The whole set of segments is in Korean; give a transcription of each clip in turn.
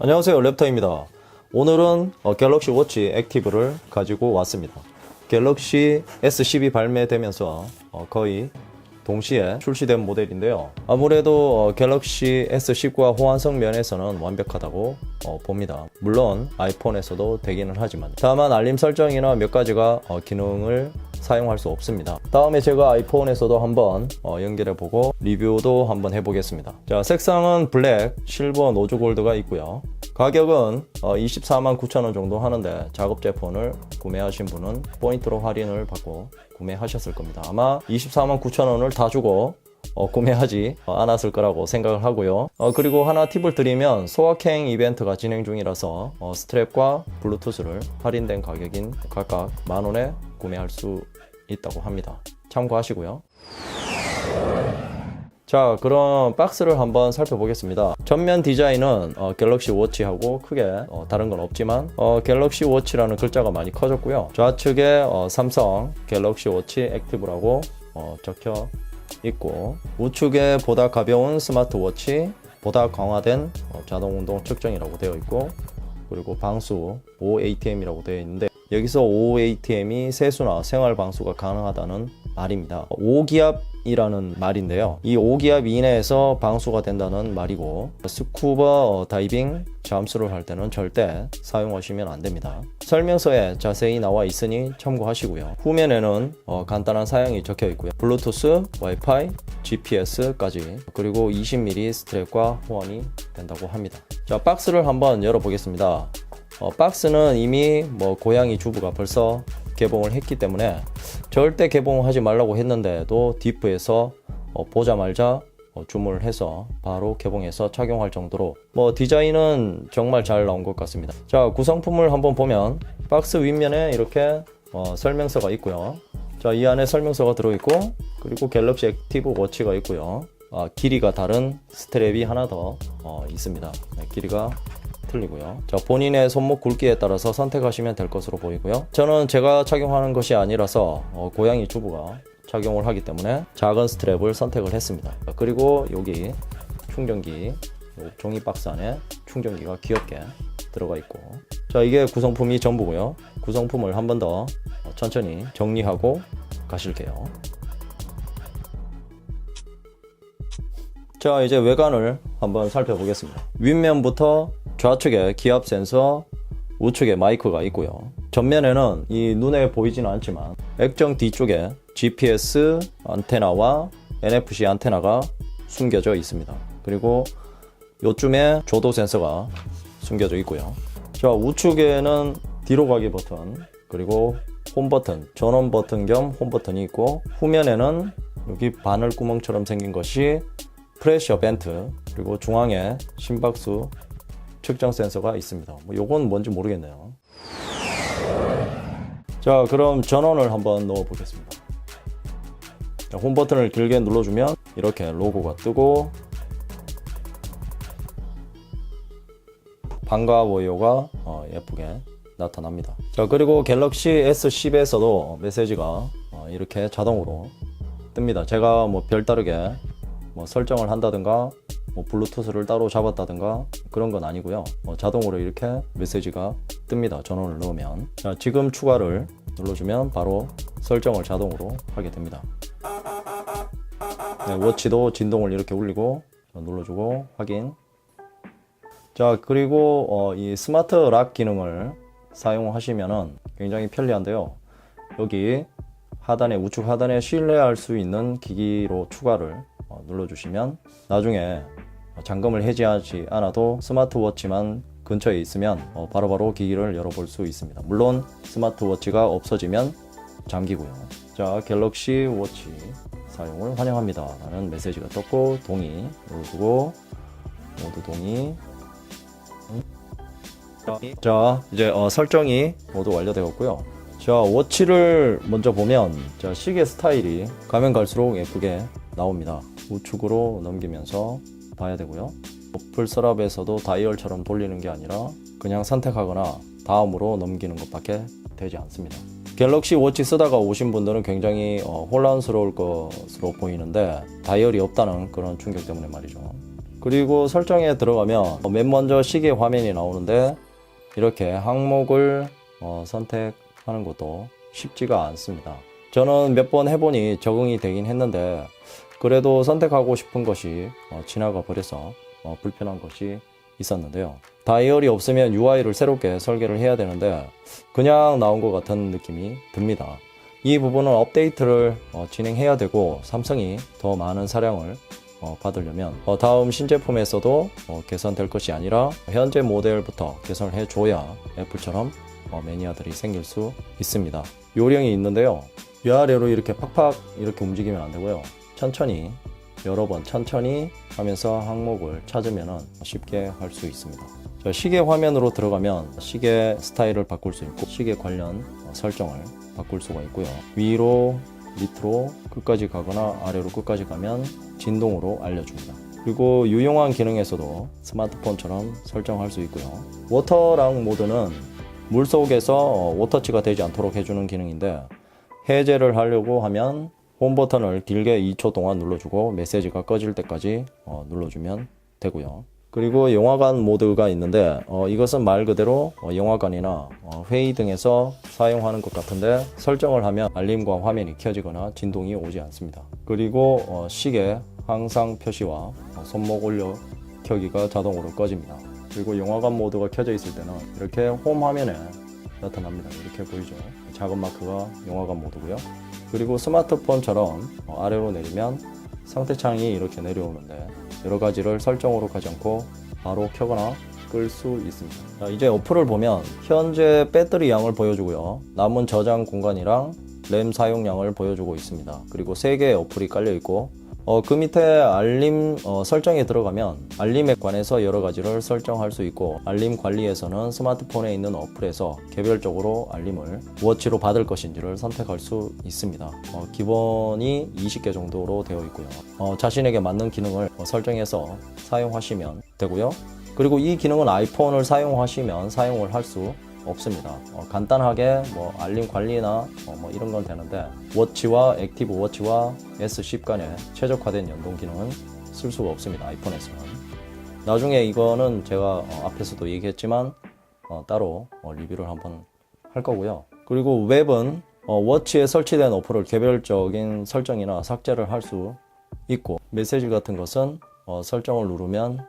안녕하세요. 랩터입니다. 오늘은 어, 갤럭시 워치 액티브를 가지고 왔습니다. 갤럭시 S10이 발매되면서 어, 거의 동시에 출시된 모델인데요 아무래도 어, 갤럭시 S10과 호환성 면에서는 완벽하다고 어, 봅니다 물론 아이폰에서도 되기는 하지만 다만 알림 설정이나 몇 가지가 어, 기능을 사용할 수 없습니다. 다음에 제가 아이폰에서도 한번 어, 연결해보고 리뷰도 한번 해보겠습니다. 자, 색상은 블랙, 실버, 노즈 골드가 있고요. 가격은 어, 24만 9천 원 정도 하는데 작업 제품을 구매하신 분은 포인트로 할인을 받고 구매하셨을 겁니다. 아마 24만 9천 원을 다 주고 어, 구매하지 어, 않았을 거라고 생각을 하고요. 어, 그리고 하나 팁을 드리면 소확행 이벤트가 진행 중이라서 어, 스트랩과 블루투스를 할인된 가격인 각각 만 원에 구매할 수 있다고 합니다. 참고하시고요. 자, 그럼 박스를 한번 살펴보겠습니다. 전면 디자인은 어, 갤럭시 워치하고 크게 어, 다른 건 없지만 어, 갤럭시 워치라는 글자가 많이 커졌고요. 좌측에 어, 삼성 갤럭시 워치 액티브라고 어, 적혀 있고 우측에 보다 가벼운 스마트워치, 보다 강화된 어, 자동 운동 측정이라고 되어 있고 그리고 방수 OATM이라고 되어 있는데 여기서 OATM이 세수나 생활 방수가 가능하다는 말입니다. 5기압 이라는 말인데요. 이 5기압 이내에서 방수가 된다는 말이고 스쿠버 어, 다이빙 잠수를 할 때는 절대 사용하시면 안 됩니다. 설명서에 자세히 나와 있으니 참고하시고요. 후면에는 어, 간단한 사양이 적혀 있고요. 블루투스, 와이파이, GPS까지 그리고 20mm 스트랩과 호환이 된다고 합니다. 자 박스를 한번 열어보겠습니다. 어, 박스는 이미 뭐 고양이 주부가 벌써 개봉을 했기 때문에 절대 개봉하지 말라고 했는데도 디프에서 어, 보자마자 어, 주문을 해서 바로 개봉해서 착용할 정도로 뭐 디자인은 정말 잘 나온 것 같습니다. 자 구성품을 한번 보면 박스 윗면에 이렇게 어, 설명서가 있고요. 자이 안에 설명서가 들어있고 그리고 갤럭시 액티브 워치가 있고요. 아, 길이가 다른 스트랩이 하나 더 어, 있습니다. 네, 길이가 틀리고요. 자, 본인의 손목 굵기에 따라서 선택하시면 될 것으로 보이고요. 저는 제가 착용하는 것이 아니라서 어, 고양이 주부가 착용을 하기 때문에 작은 스트랩을 선택을 했습니다. 자, 그리고 여기 충전기 요 종이 박스 안에 충전기가 귀엽게 들어가 있고 자 이게 구성품이 전부고요. 구성품을 한 번 더 천천히 정리하고 가실게요. 자 이제 외관을 한번 살펴보겠습니다. 윗면부터 좌측에 기압 센서 우측에 마이크가 있고요. 전면에는 이 눈에 보이지는 않지만 액정 뒤쪽에 GPS 안테나와 NFC 안테나가 숨겨져 있습니다. 그리고 요쯤에 조도 센서가 숨겨져 있고요. 자 우측에는 뒤로 가기 버튼 그리고 홈 버튼 전원 버튼 겸 홈 버튼이 있고 후면에는 여기 바늘 구멍처럼 생긴 것이 프레셔 벤트 그리고 중앙에 심박수 측정 센서가 있습니다. 뭐 요건 뭔지 모르겠네요. 자, 그럼 전원을 한번 넣어 보겠습니다. 자, 홈 버튼을 길게 눌러주면 이렇게 로고가 뜨고 반가워요가 어, 예쁘게 나타납니다. 자, 그리고 갤럭시 S10에서도 메시지가 어, 이렇게 자동으로 뜹니다. 제가 뭐 별다르게 뭐 설정을 한다든가 뭐 블루투스를 따로 잡았다든가 그런 건 아니고요. 뭐 자동으로 이렇게 메시지가 뜹니다. 전원을 넣으면. 자, 지금 추가를 눌러주면 바로 설정을 자동으로 하게 됩니다. 네, 워치도 진동을 이렇게 울리고 자, 눌러주고 확인. 자 그리고 어, 이 스마트 락 기능을 사용하시면은 굉장히 편리한데요. 여기 하단에 우측 하단에 신뢰할 수 있는 기기로 추가를 어, 눌러주시면 나중에 잠금을 해제하지 않아도 스마트워치만 근처에 있으면 어, 바로바로 기기를 열어볼 수 있습니다. 물론 스마트워치가 없어지면 잠기고요. 자, 갤럭시 워치 사용을 환영합니다. 라는 메시지가 떴고 동의 눌러주고 모두 동의 자 이제 어, 설정이 모두 완료되었고요 자 워치를 먼저 보면 자 시계 스타일이 가면 갈수록 예쁘게 나옵니다. 우측으로 넘기면서 봐야 되고요. 어플 서랍에서도 다이얼처럼 돌리는 게 아니라 그냥 선택하거나 다음으로 넘기는 것밖에 되지 않습니다. 갤럭시 워치 쓰다가 오신 분들은 굉장히 어, 혼란스러울 것으로 보이는데 다이얼이 없다는 그런 충격 때문에 말이죠. 그리고 설정에 들어가면 어, 맨 먼저 시계 화면이 나오는데 이렇게 항목을 어, 선택하는 것도 쉽지가 않습니다. 저는 몇 번 해보니 적응이 되긴 했는데 그래도 선택하고 싶은 것이 어, 지나가 버려서 어, 불편한 것이 있었는데요. 다이얼이 없으면 UI를 새롭게 설계를 해야 되는데 그냥 나온 것 같은 느낌이 듭니다. 이 부분은 업데이트를 어, 진행해야 되고 삼성이 더 많은 사량을 어, 받으려면 어, 다음 신제품에서도 어, 개선될 것이 아니라 현재 모델부터 개선을 해줘야 애플처럼 어, 매니아들이 생길 수 있습니다. 요령이 있는데요. 위아래로 이렇게 팍팍 이렇게 움직이면 안 되고요. 천천히 여러 번 천천히 하면서 항목을 찾으면 쉽게 할 수 있습니다. 자, 시계 화면으로 들어가면 시계 스타일을 바꿀 수 있고 시계 관련 어, 설정을 바꿀 수가 있고요. 위로 밑으로 끝까지 가거나 아래로 끝까지 가면 진동으로 알려줍니다. 그리고 유용한 기능에서도 스마트폰처럼 설정할 수 있고요. 워터락 모드는 물 속에서 어, 워터치가 되지 않도록 해주는 기능인데 해제를 하려고 하면 홈 버튼을 길게 2초 동안 눌러주고 메시지가 꺼질 때까지 어, 눌러주면 되고요. 그리고 영화관 모드가 있는데 어, 이것은 말 그대로 어, 영화관이나 어, 회의 등에서 사용하는 것 같은데 설정을 하면 알림과 화면이 켜지거나 진동이 오지 않습니다. 그리고 어, 시계 항상 표시와 어, 손목 올려 켜기가 자동으로 꺼집니다. 그리고 영화관 모드가 켜져 있을 때는 이렇게 홈 화면에 나타납니다. 이렇게 보이죠? 작은 마크가 영화관 모드고요. 그리고 스마트폰처럼 어, 아래로 내리면 상태 창이 이렇게 내려오는데 여러 가지를 설정으로 가지 않고 바로 켜거나 끌 수 있습니다. 자, 이제 어플을 보면 현재 배터리 양을 보여주고요. 남은 저장 공간이랑 램 사용량을 보여주고 있습니다. 그리고 3개의 어플이 깔려 있고 어, 그 밑에 알림 어, 설정에 들어가면 알림에 관해서 여러 가지를 설정할 수 있고 알림 관리에서는 스마트폰에 있는 어플에서 개별적으로 알림을 워치로 받을 것인지를 선택할 수 있습니다. 어, 기본이 20개 정도로 되어 있고요. 어, 자신에게 맞는 기능을 어, 설정해서 사용하시면 되고요. 그리고 이 기능은 아이폰을 사용하시면 사용을 할 수 없습니다. 어, 간단하게 뭐 알림 관리나 어, 뭐 이런 건 되는데 워치와 액티브 워치와 S10 간의 최적화된 연동 기능은 쓸 수가 없습니다. 아이폰에서는. 나중에 이거는 제가 어, 앞에서도 얘기했지만 어, 따로 어, 리뷰를 한번 할 거고요. 그리고 웹은 어, 워치에 설치된 어플을 개별적인 설정이나 삭제를 할 수 있고 메시지 같은 것은 어, 설정을 누르면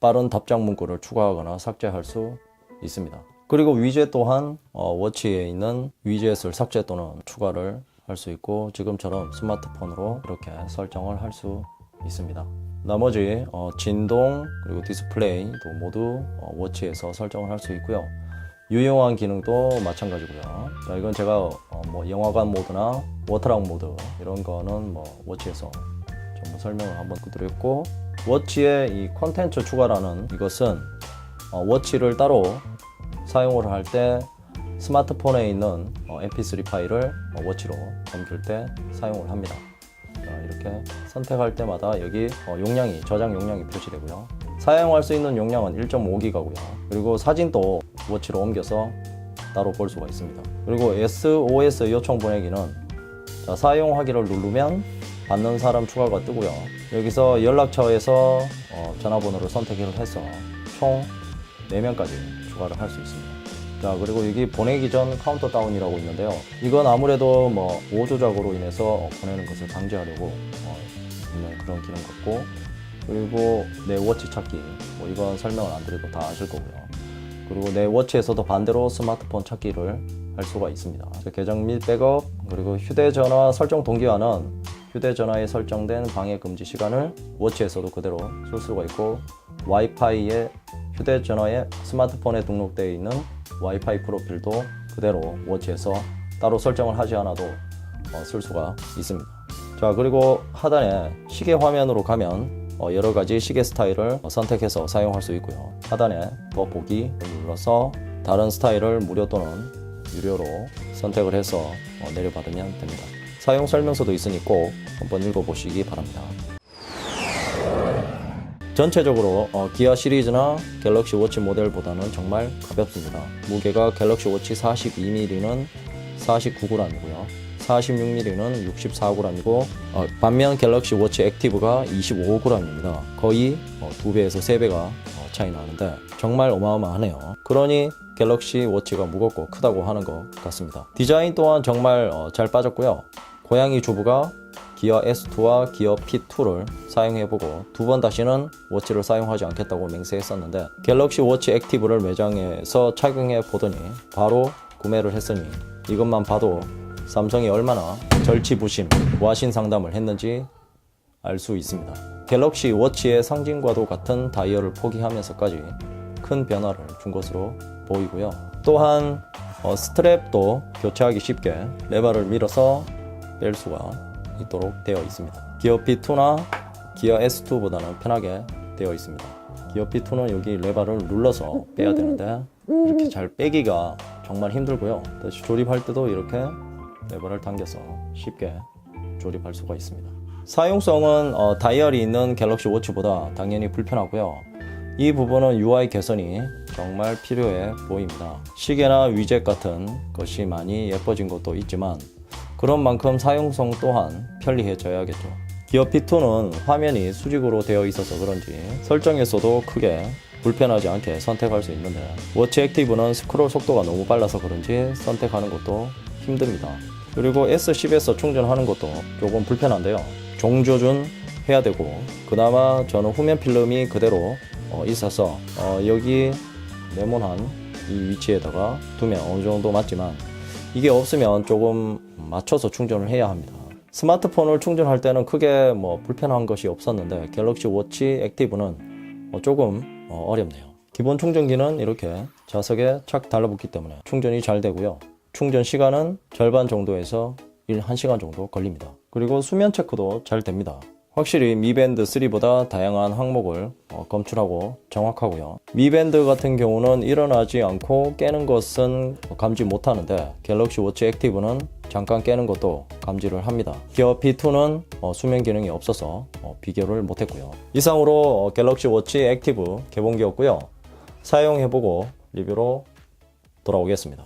빠른 답장 문구를 추가하거나 삭제할 수 있습니다. 그리고 위젯 또한 어, 워치에 있는 위젯을 삭제 또는 추가를 할 수 있고 지금처럼 스마트폰으로 이렇게 설정을 할 수 있습니다. 나머지 어, 진동 그리고 디스플레이도 모두 어, 워치에서 설정을 할 수 있고요. 유용한 기능도 마찬가지고요. 자, 이건 제가 어, 뭐 영화관 모드나 워터락 모드 이런 거는 뭐 워치에서 전부 설명을 한번 드렸고 워치에 이 컨텐츠 추가라는 이것은 어, 워치를 따로 사용을 할 때 스마트폰에 있는 어, mp3 파일을 어, 워치로 옮길 때 사용을 합니다. 자, 이렇게 선택할 때마다 여기 어, 용량이 저장 용량이 표시되고요. 사용할 수 있는 용량은 1.5기가고요. 그리고 사진도 워치로 옮겨서 따로 볼 수가 있습니다. 그리고 SOS 요청 보내기는 자, 사용하기를 누르면 받는 사람 추가가 뜨고요. 여기서 연락처에서 어, 전화번호를 선택을 해서 총 4명까지 추가를 할 수 있습니다. 자, 그리고 여기 보내기 전 카운터 다운이라고 있는데요. 이건 아무래도 뭐 보호 조작으로 인해서 어, 보내는 것을 방지하려고 어, 있는 그런 기능 같고 그리고 내 워치 찾기 뭐 이건 설명을 안 드려도 다 아실 거고요. 그리고 내 워치에서도 반대로 스마트폰 찾기를 할 수가 있습니다. 계정 및 백업 그리고 휴대전화 설정 동기화는 휴대전화에 설정된 방해 금지 시간을 워치에서도 그대로 쓸 수가 있고 와이파이에 휴대전화에 스마트폰에 등록되어 있는 와이파이 프로필도 그대로 워치에서 따로 설정을 하지 않아도 어, 쓸 수가 있습니다. 자 그리고 하단에 시계 화면으로 가면 어, 여러 가지 시계 스타일을 어, 선택해서 사용할 수 있고요. 하단에 더 보기를 눌러서 다른 스타일을 무료 또는 유료로 선택을 해서 어, 내려받으면 됩니다. 사용 설명서도 있으니 꼭 한번 읽어보시기 바랍니다. 전체적으로 어, 기아 시리즈나 갤럭시 워치 모델보다는 정말 가볍습니다. 무게가 갤럭시 워치 42mm는 49g이고요. 46mm는 64g이고 어, 반면 갤럭시 워치 액티브가 25g입니다. 거의 어, 2배에서 3배가 어, 차이 나는데 정말 어마어마하네요. 그러니 갤럭시 워치가 무겁고 크다고 하는 것 같습니다. 디자인 또한 정말 어, 잘 빠졌고요. 고양이 주부가 기어 S2와 기어 P2를 사용해보고 두 번 다시는 워치를 사용하지 않겠다고 맹세했었는데 갤럭시 워치 액티브를 매장에서 착용해 보더니 바로 구매를 했으니 이것만 봐도 삼성이 얼마나 절치부심 와신 상담을 했는지 알 수 있습니다. 갤럭시 워치의 상징과도 같은 다이얼을 포기하면서까지 큰 변화를 준 것으로 보이고요. 또한 어, 스트랩도 교체하기 쉽게 레버를 밀어서 뺄 수가 있도록 되어 있습니다. 기어 P2나 기어 S2보다는 편하게 되어 있습니다. 기어 P2는 여기 레버를 눌러서 빼야 되는데 이렇게 잘 빼기가 정말 힘들고요. 다시 조립할 때도 이렇게 레버를 당겨서 쉽게 조립할 수가 있습니다. 사용성은 어, 다이얼이 있는 갤럭시 워치보다 당연히 불편하고요. 이 부분은 UI 개선이 정말 필요해 보입니다. 시계나 위젯 같은 것이 많이 예뻐진 것도 있지만 그런 만큼 사용성 또한 편리해져야겠죠. 기어 P2는 화면이 수직으로 되어 있어서 그런지 설정에서도 크게 불편하지 않게 선택할 수 있는데 워치 액티브는 스크롤 속도가 너무 빨라서 그런지 선택하는 것도 힘듭니다. 그리고 S10에서 충전하는 것도 조금 불편한데요. 종조준 해야 되고 그나마 저는 후면 필름이 그대로 어, 있어서 어, 여기 네모난 이 위치에다가 두면 어느 정도 맞지만 이게 없으면 조금 맞춰서 충전을 해야 합니다. 스마트폰을 충전할 때는 크게 뭐 불편한 것이 없었는데 갤럭시 워치 액티브는 어, 조금 어, 어렵네요. 기본 충전기는 이렇게 좌석에 착 달라붙기 때문에 충전이 잘 되고요. 충전 시간은 절반 정도에서 1, 1시간 정도 걸립니다. 그리고 수면 체크도 잘 됩니다. 확실히 미밴드 3보다 다양한 항목을 어, 검출하고 정확하고요. 미밴드 같은 경우는 일어나지 않고 깨는 것은 감지 못하는데 갤럭시 워치 액티브는 잠깐 깨는 것도 감지를 합니다. 기어 P2는 어, 수면 기능이 없어서 어, 비교를 못했고요. 이상으로 어, 갤럭시 워치 액티브 개봉기였고요. 사용해보고 리뷰로 돌아오겠습니다.